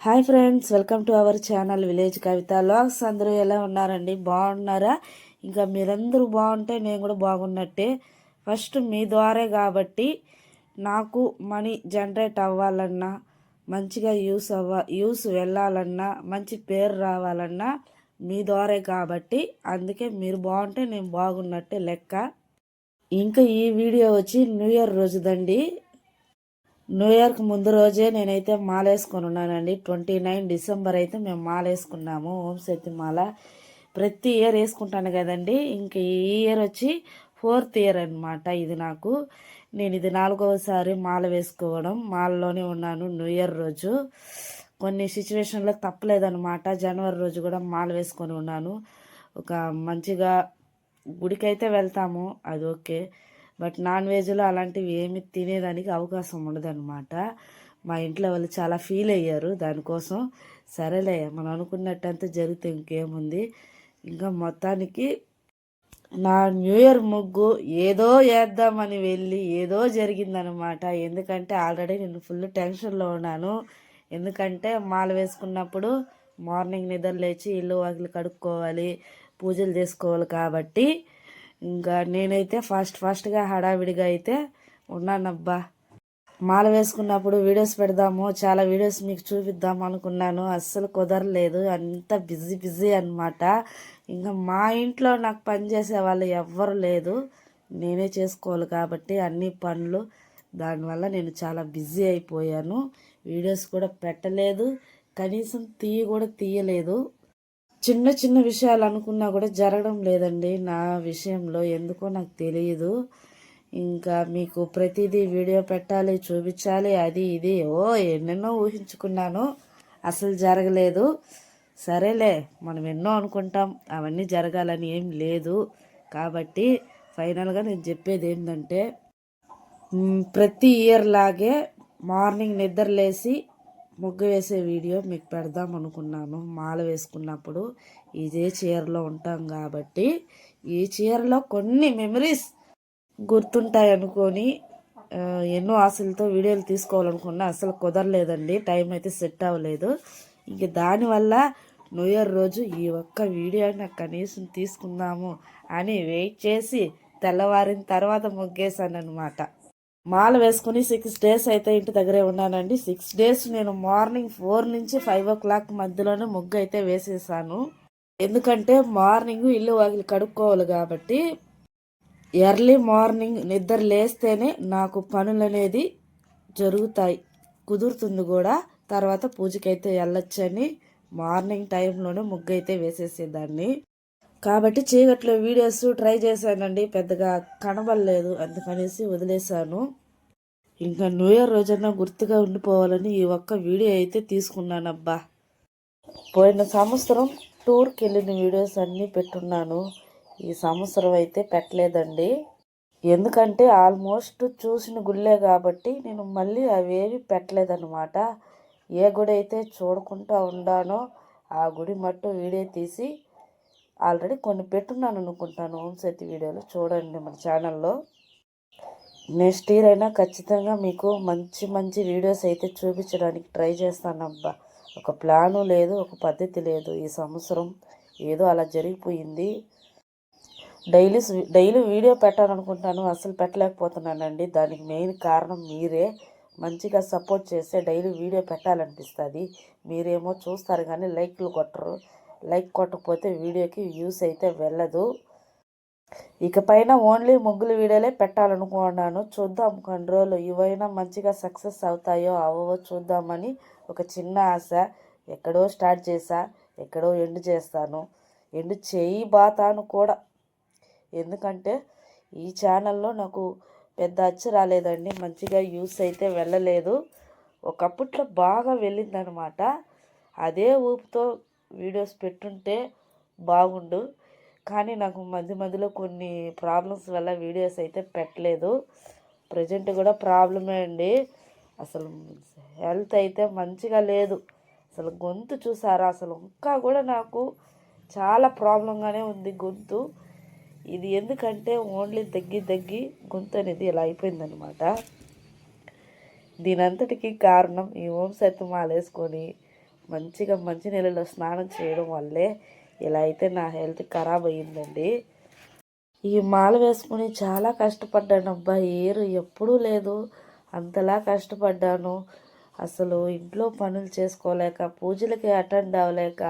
Hi friends welcome to our channel village Kavitha vlogs. అందరూ ఎలా ఉన్నారండి? బాగున్నారా? ఇంకా మీరందరూ బాగుంటే నేను కూడా బాగున్నట్టే. ఫస్ట్ మీ ద్వారే కాబట్టి నాకు మనీ జనరేట్ అవ్వాలన్నా మంచిగా యూస్ అవ్వ యూస్ వెళ్ళాలన్నా మంచి పేరు రావాలన్నా మీ ద్వారే కాబట్టి అందుకే మీరు బాగుంటే నేను బాగున్నట్టే లెక్క. ఇంకా ఈ వీడియో వచ్చి న్యూ ఇయర్ రోజుదండి. న్యూ ఇయర్కి ముందు రోజే నేనైతే మాల వేసుకొని ఉన్నానండి. ట్వంటీ నైన్ డిసెంబర్ అయితే మేము మాల వేసుకున్నాము ఓం శక్తి మాల ప్రతి ఇయర్ వేసుకుంటాను కదండి. ఇంక ఈ ఇయర్ వచ్చి ఫోర్త్ ఇయర్ అనమాట ఇది నాకు. నేను ఇది నాలుగవసారి మాల వేసుకోవడం మాలలోనే ఉన్నాను న్యూ ఇయర్ రోజు. కొన్ని సిచ్యువేషన్లో తప్పలేదనమాట జనవరి రోజు కూడా మాల వేసుకొని ఉన్నాను. ఒక మంచిగా గుడికైతే వెళ్తాము. అది ఓకే. బట్ నాన్ వెజ్లో అలాంటివి ఏమి తినేదానికి అవకాశం ఉండదన్నమాట. మా ఇంట్లో వాళ్ళు చాలా ఫీల్ అయ్యారు. దానికోసం సరేలే మనం అనుకున్నట్టంతా జరిగితే ఇంకేముంది. ఇంకా మొత్తానికి నా న్యూ ఇయర్ ముగ్గు ఏదో వేద్దామని వెళ్ళి ఏదో జరిగిందనమాట ఎందుకంటే ఆల్రెడీ నేను ఫుల్ టెన్షన్లో ఉన్నాను. ఎందుకంటే మాల వేసుకున్నప్పుడు మార్నింగ్ నిద్ర లేచి ఇల్లు వాకిలు కడుక్కోవాలి పూజలు చేసుకోవాలి కాబట్టి ఇంకా నేనైతే ఫాస్ట్ ఫాస్ట్గా హడావిడిగా అయితే ఉన్నానబ్బా. మాల వేసుకున్నప్పుడు వీడియోస్ పెడదాము చాలా వీడియోస్ మీకు చూపిద్దాం అనుకున్నాను. అస్సలు కుదరలేదు. అంత బిజీ బిజీ అనమాట ఇంకా మా ఇంట్లో నాకు పని చేసే వాళ్ళు ఎవ్వరు లేదు. నేనే చేసుకోవాలి కాబట్టి అన్ని పనులు. దానివల్ల నేను చాలా బిజీ అయిపోయాను. వీడియోస్ కూడా పెట్టలేదు. కనీసం తీయ కూడా తీయలేదు. చిన్న చిన్న విషయాలు అనుకున్నా కూడా జరగడం లేదండి. నా విషయంలో ఎందుకో నాకు తెలియదు ఇంకా మీకు ప్రతిదీ వీడియో పెట్టాలి చూపించాలి అది ఇది. ఓ ఎన్నెన్నో ఊహించుకున్నాను. అసలు జరగలేదు. సరేలే మనం ఎన్నో అనుకుంటాం. అవన్నీ జరగాలని ఏం లేదు. కాబట్టి ఫైనల్గా నేను చెప్పేది ఏంటంటే ప్రతి ఇయర్ లాగే మార్నింగ్ నిద్రలేసి ముగ్గు వేసే వీడియో మీకు పెడదాం అనుకున్నాను. మాల వేసుకున్నప్పుడు ఇదే చీరలో ఉంటాం కాబట్టి ఈ చీరలో కొన్ని మెమరీస్ గుర్తుంటాయి అనుకొని ఎన్నో ఆశలతో వీడియోలు తీసుకోవాలనుకున్నా అసలు కుదరలేదండి. టైం అయితే సెట్ అవ్వలేదు. ఇంక దానివల్ల న్యూ ఇయర్ రోజు ఈ ఒక్క వీడియో నాకు కనీసం తీసుకుందాము అని వెయిట్ చేసి తెల్లవారిన తర్వాత ముగ్గేశాను అనమాట మాల వేసుకుని సిక్స్ డేస్ అయితే ఇంటి దగ్గరే ఉన్నానండి. సిక్స్ డేస్ నేను మార్నింగ్ ఫోర్ నుంచి ఫైవ్ ఓ క్లాక్ మధ్యలోనే ముగ్గు అయితే వేసేసాను. ఎందుకంటే మార్నింగ్ ఇల్లు వాకిలు కడుక్కోవాలి కాబట్టి ఎర్లీ మార్నింగ్ నిద్ర లేస్తేనే నాకు పనులు అనేది జరుగుతాయి. కుదురుతుంది కూడా. తర్వాత పూజకైతే వెళ్ళొచ్చని మార్నింగ్ టైంలోనే ముగ్గు అయితే వేసేసేదాన్ని. కాబట్టి చీకట్లో వీడియోస్ ట్రై చేశానండి. పెద్దగా కనబడలేదు. అందుకనేసి వదిలేశాను. ఇంకా న్యూ ఇయర్ రోజన్నా గుర్తుగా ఉండిపోవాలని ఈ ఒక్క వీడియో అయితే తీసుకున్నానబ్బా. పోయిన సంవత్సరం టూర్కి వెళ్ళిన వీడియోస్ అన్నీ పెట్టున్నాను. ఈ సంవత్సరం అయితే పెట్టలేదండి. ఎందుకంటే ఆల్మోస్ట్ చూసిన గుళ్ళే కాబట్టి నేను మళ్ళీ అవేవి పెట్టలేదన్నమాట. ఏ గుడి అయితే చూడకుండా ఉండానో ఆ గుడి మట్టు వీడియో తీసి ఆల్రెడీ కొన్ని పెట్టున్నాను అనుకుంటాను. ఓం శక్తి వీడియోలు చూడండి మన ఛానల్లో. నెక్స్ట్ ఇయర్ అయినా ఖచ్చితంగా మీకు మంచి మంచి వీడియోస్ అయితే చూపించడానికి ట్రై చేస్తానబ్బా ఒక ప్లాను లేదు ఒక పద్ధతి లేదు. ఈ సంవత్సరం ఏదో అలా జరిగిపోయింది. డైలీ డైలీ వీడియో పెట్టాలనుకుంటాను అసలు పెట్టలేకపోతున్నానండి. దానికి మెయిన్ కారణం మీరే. మంచిగా సపోర్ట్ చేస్తే డైలీ వీడియో పెట్టాలనిపిస్తుంది. మీరేమో చూస్తారు కానీ లైక్లు కొట్టరు. లైక్ కొట్టకపోతే వీడియోకి వ్యూస్ అయితే వెళ్ళదు. ఇకపైన ఓన్లీ ముగ్గులు వీడియోలే పెట్టాలనుకున్నాను. చూద్దాం కొన్ని రోజులు ఇవైనా మంచిగా సక్సెస్ అవుతాయో అవవో చూద్దామని ఒక చిన్న ఆశ. ఎక్కడో స్టార్ట్ చేసా ఎక్కడో ఎండు చేస్తాను. ఎండు చేయి బాతాను కూడా. ఎందుకంటే ఈ ఛానల్లో నాకు పెద్ద అచ్చు రాలేదండి మంచిగా యూస్ అయితే వెళ్ళలేదు. ఒకప్పట్లో బాగా వెళ్ళిందనమాట. అదే ఊపుతో వీడియోస్ పెట్టుంటే బాగుండు. కానీ నాకు మధ్య మధ్యలో కొన్ని ప్రాబ్లమ్స్ వల్ల వీడియోస్ అయితే పెట్టలేదు. ప్రజెంట్ కూడా ప్రాబ్లమే అండి. అసలు హెల్త్ అయితే మంచిగా లేదు. అసలు గొంతు చూసారా? అసలు ఇంకా కూడా నాకు చాలా ప్రాబ్లంగానే ఉంది గొంతు. ఇది ఎందుకంటే ఓన్లీ దగ్గి దగ్గి గొంతు అనేది ఇలా అయిపోయిందనమాట దీనంతటికి కారణం ఈ ఓం సత్తు వేసుకొని మంచిగా మంచి నీళ్ళలో స్నానం చేయడం వల్లే ఇలా అయితే నా హెల్త్ ఖరాబ్ అయ్యిందండి. ఈ మాల వేసుకుని చాలా కష్టపడ్డాను. అబ్బా ఏరు ఎప్పుడూ లేదు. అంతలా కష్టపడ్డాను. అసలు ఇంట్లో పనులు చేసుకోలేక పూజలకి అటెండ్ అవ్వలేక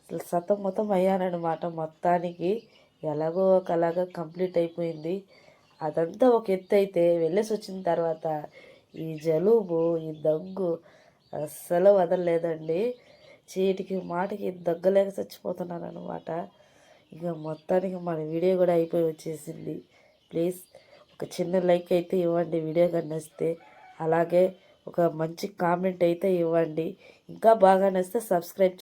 అసలు సతమతం అయ్యానమాట మొత్తానికి. ఎలాగో ఒకలాగా కంప్లీట్ అయిపోయింది. అదంతా ఒక ఎత్తు అయితే వెళ్ళేసి వచ్చిన తర్వాత ఈ జలుబు ఈ దగ్గు అస్సలు వదలలేదండి. చీటికి మాటకి దగ్గలేక చచ్చిపోతున్నాను అనమాట ఇక మొత్తానికి మన వీడియో కూడా అయిపోయి వచ్చేసింది. ప్లీజ్ ఒక చిన్న లైక్ అయితే ఇవ్వండి వీడియో కానీ నచ్చితే అలాగే ఒక మంచి కామెంట్ అయితే ఇవ్వండి. ఇంకా బాగా నచ్చితే సబ్స్క్రైబ్